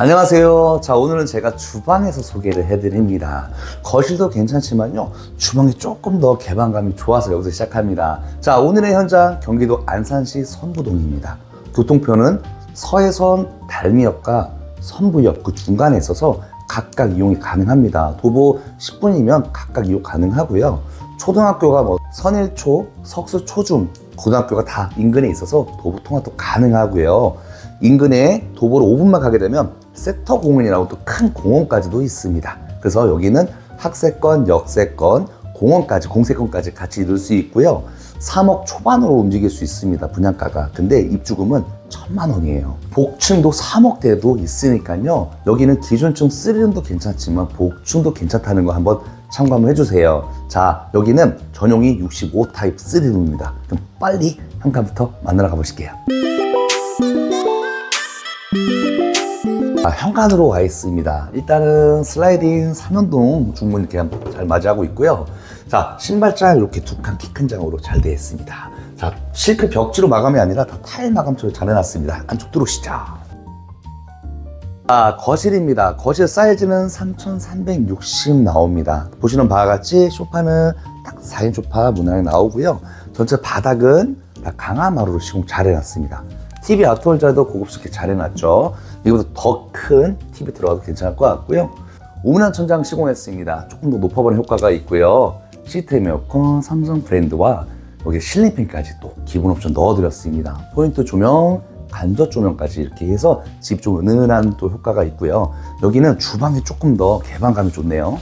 안녕하세요. 자, 오늘은 제가 주방에서 소개를 해드립니다. 거실도 괜찮지만요. 주방이 조금 더 개방감이 좋아서 여기서 시작합니다. 자, 오늘의 현장 경기도 안산시 선부동입니다. 교통표는 서해선 달미역과 선부역 그 중간에 있어서 각각 이용이 가능합니다. 도보 10분이면 각각 이용 가능하고요. 초등학교가 뭐 선일초, 석수초중 고등학교가 다 인근에 있어서 도보 통학도 가능하고요. 인근에 도보로 5분만 가게 되면 섹터 공원이라고 또 큰 공원까지도 있습니다. 그래서 여기는 학세권, 역세권, 공원까지, 공세권까지 같이 이룰 수 있고요. 3억 초반으로 움직일 수 있습니다. 분양가가. 근데 입주금은 천만 원이에요. 복층도 3억대도 있으니까요. 여기는 기준층 3룸도 괜찮지만 복층도 괜찮다는 거 한번 참고 한번 해주세요. 자, 여기는 전용이 65 타입 3룸입니다. 그럼 빨리 현관부터 만나러 가보실게요. 아, 현관으로 와 있습니다. 일단은 슬라이딩 3연동 중문 이렇게 잘 맞이하고 있고요. 자, 신발장 이렇게 두 칸 키 큰 장으로 잘 되어 있습니다. 자, 실크 벽지로 마감이 아니라 다 타일 마감처럼 잘 해놨습니다. 안쪽 들어오시죠. 아, 거실입니다. 거실 사이즈는 3,360 나옵니다. 보시는 바와 같이 소파는 딱 4인 소파 문양이 나오고요. 전체 바닥은 다 강화마루로 시공 잘 해놨습니다. TV 아트홀자도 고급스럽게 잘 해놨죠. 이것도 더큰 TV 들어가도 괜찮을 것 같고요. 오문한 천장 시공했습니다. 조금 더 높아보는 효과가 있고요. 시스템 에어컨, 삼성 브랜드와 여기 실링팬까지 또 기본 옵션 넣어드렸습니다. 포인트 조명, 간접 조명까지 이렇게 해서 집 좀 은은한 또 효과가 있고요. 여기는 주방이 조금 더 개방감이 좋네요.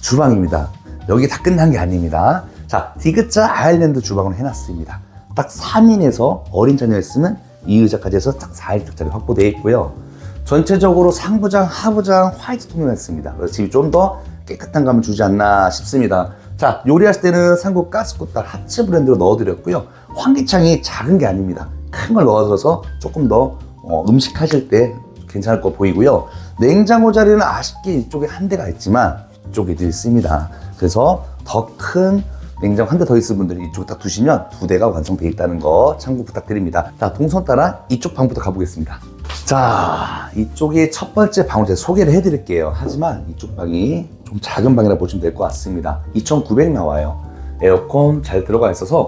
주방입니다. 여기 다 끝난 게 아닙니다. 자, 디귿자 아일랜드 주방으로 해놨습니다. 딱 3인에서 어린 자녀였으면 2의자까지 해서 딱 4일 탁자리 확보되어 있고요. 전체적으로 상부장, 하부장 화이트 톤을 했습니다. 그래서 집이 좀 더 깨끗한 감을 주지 않나 싶습니다. 자, 요리하실 때는 상부 가스코탈 하츠 브랜드로 넣어드렸고요. 환기창이 작은 게 아닙니다. 큰 걸 넣어서 조금 더 어, 음식 하실 때 괜찮을 거 보이고요. 냉장고 자리는 아쉽게 이쪽에 한 대가 있지만 이쪽에 있습니다. 그래서 더큰 냉장고 한대 더 있을 분들이 이쪽에 딱 두시면 두 대가 완성되어 있다는 거 참고 부탁드립니다. 자, 동선 따라 이쪽 방부터 가보겠습니다. 자, 이쪽이 첫 번째 방을 제가 소개를 해드릴게요. 하지만 이쪽 방이 좀 작은 방이라 보시면 될 것 같습니다. 2,900 나와요. 에어컨 잘 들어가 있어서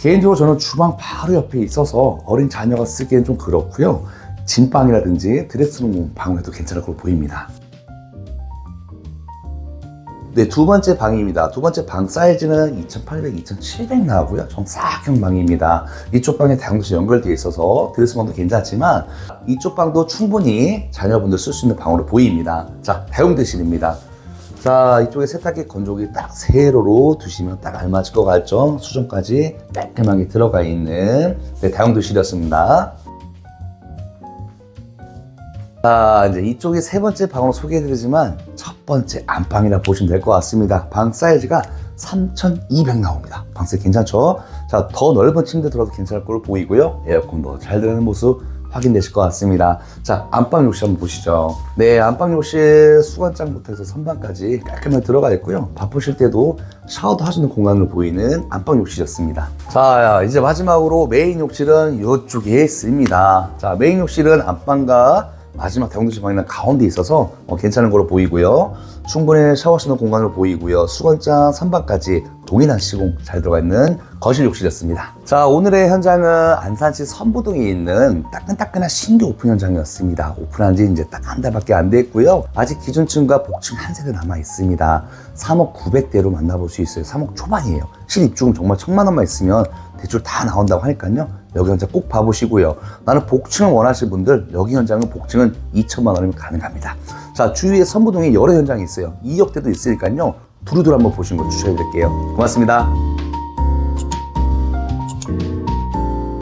개인적으로 저는 주방 바로 옆에 있어서 어린 자녀가 쓰기엔 좀 그렇고요. 진방이라든지 드레스룸 방을 해도 괜찮을 걸로 보입니다. 네, 두 번째 방입니다. 두 번째 방 사이즈는 2,800, 2,700 나오고요. 정사각형 방입니다. 이쪽 방에 다용도실 연결되어 있어서 드레스방도 괜찮지만 이쪽 방도 충분히 자녀분들 쓸 수 있는 방으로 보입니다. 자, 다용도실입니다. 자, 이쪽에 세탁기 건조기 딱 세로로 두시면 딱 알맞을 것 같죠? 수정까지 깔끔하게 들어가 있는 네, 다용도실이었습니다. 자, 이제 이쪽이 세 번째 방으로 소개해드리지만 첫 번째 안방이라 보시면 될 것 같습니다. 방 사이즈가 3,200 나옵니다. 방 사이즈 괜찮죠? 자, 더 넓은 침대 들어도 괜찮을 걸로 보이고요. 에어컨도 잘 들어가는 모습 확인되실 것 같습니다. 자, 안방 욕실 한번 보시죠. 네, 안방 욕실 수건장부터 해서 선반까지 깔끔하게 들어가 있고요. 바쁘실 때도 샤워도 하시는 공간으로 보이는 안방 욕실이었습니다. 자, 이제 마지막으로 메인 욕실은 이쪽에 있습니다. 자, 메인 욕실은 안방과 마지막 대형도실 방이나 가운데 있어서 어, 괜찮은 걸로 보이고요. 충분히 샤워하시는 공간으로 보이고요. 수건장 선반까지 동일한 시공 잘 들어가 있는 거실 욕실이었습니다. 자, 오늘의 현장은 안산시 선부동에 있는 따끈따끈한 신규 오픈 현장이었습니다. 오픈한 지 이제 딱 한 달밖에 안 됐고요. 아직 기준층과 복층 한 세대 남아 있습니다. 3억 900대로 만나볼 수 있어요. 3억 초반이에요. 실입주금 정말 천만 원만 있으면 대출 다 나온다고 하니까요. 여기 현장 꼭 봐보시고요. 나는 복층을 원하시는 분들 여기 현장은 복층은 2천만 원이면 가능합니다. 자 주위에 선부동에 여러 현장이 있어요. 2억대도 있으니까요. 두루두루 한번 보시는 거 추천해드릴게요. 고맙습니다.